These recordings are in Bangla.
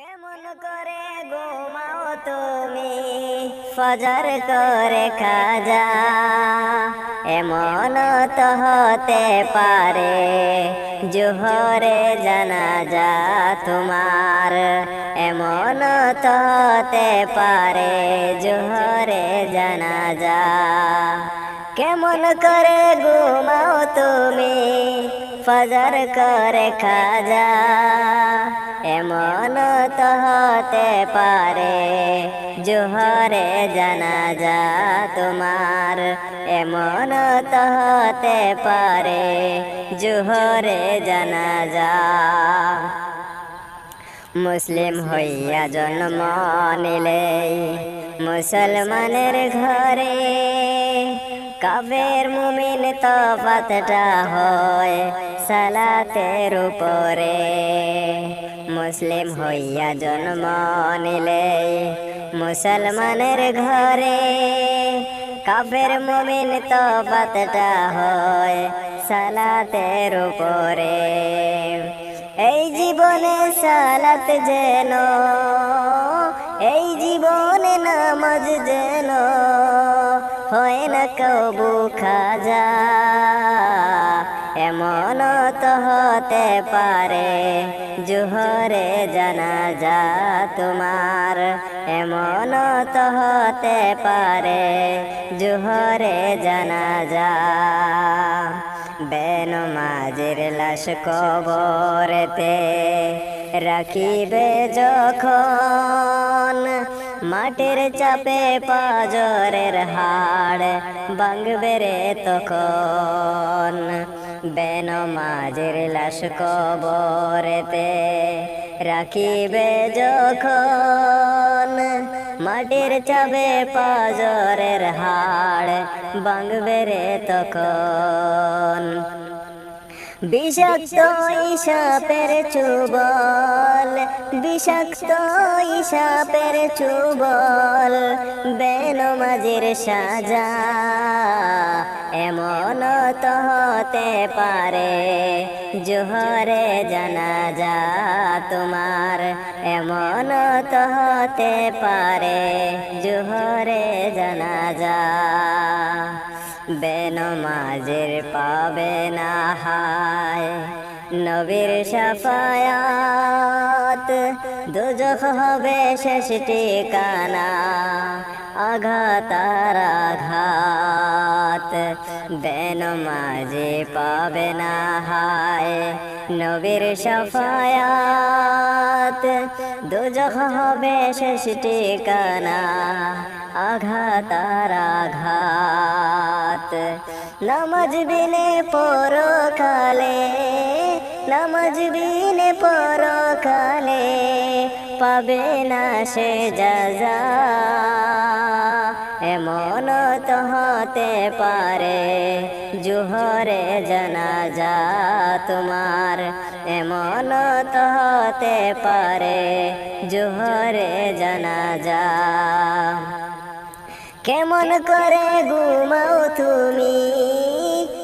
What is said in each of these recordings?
কেমন করে ঘুমাও তুমি? ফজর করে খাজা এমন তো হতে পারে, জোহরে জানাজা তোমার এমন তো হতে পারে, জোহরে জানাজা কেমন করে ঘুমাও তুমি? ফজর করে খাজা। এমন তো হতে পারে, জোহরে জানাজা তোমার। এমন তো হতে পারে, জোহরে জানাজা। মুসলিম হইয়া জন্ম নিলে মুসলমানের ঘরে কাবের মুমিন তফাতটা হয় সালাতের উপরে। মুসলিম হইয়া জন্ম নিলে মুসলমানের ঘরে কাবের মুমিন তফাতটা হয় সালাতের উপরে। এই জীবনে সালাত যেন, এই জীবনে নামাজ যেন কবু খাজা, এমন তো হতে পারে জোহরে জানাজা তোমার, এমন তো হতে পারে জোহরে জানাজা। বেন মাঝের লাশ কবরেতে রাখিবে যখন মাটির চাপে পাজরের হাড় ভাঙবে রে তখন। বেন মাঝের লাশ কবরেতে রাখিবে যখন। মাটির চাবে পাজরের হাড় ভাঙবে রে তখন। বিষাক্ত ইসাপের চুবল, বিষাক্ত ইসাপের চুবল, বেন বেনমাজির সাজা এমন তো হতে পারে, জোহরে জানাজা তোমার এমন তো হতে পারে, জোহরে জানাজা বেনমাজের পাবে না হায়। নবীর সাফায়াত দুজখ হবে শেষ ঠিকানা। আঘাতার আঘাত বেনমাজে পাবে না হায়। নবীর সাফায়াত দুজখ হবে শেষ ঠিকানা। আঘাতার আঘাত নামাজ বিনে পরকালে, নামাজ বিনে পরকালে পাবে না সে যাজা। এমন তো হতে পারে জোহরে জানাজা তোমার। এমন তো হতে পারে জোহরে জানাজা। কেমন করে ঘুমাও তুমি?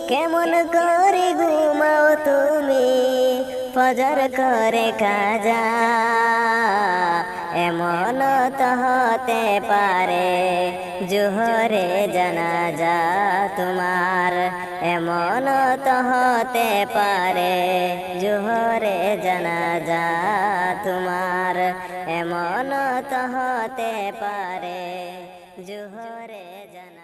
কেমন করে ঘুমাও তুমি? ফজর করে কাজা এমন তো হতে পারে, জোহরে জানাজা তোমার। এমন তো হতে পারে, জোহরে জানাজা তোমার। এমন তো হতে পারে। জোহরে জানা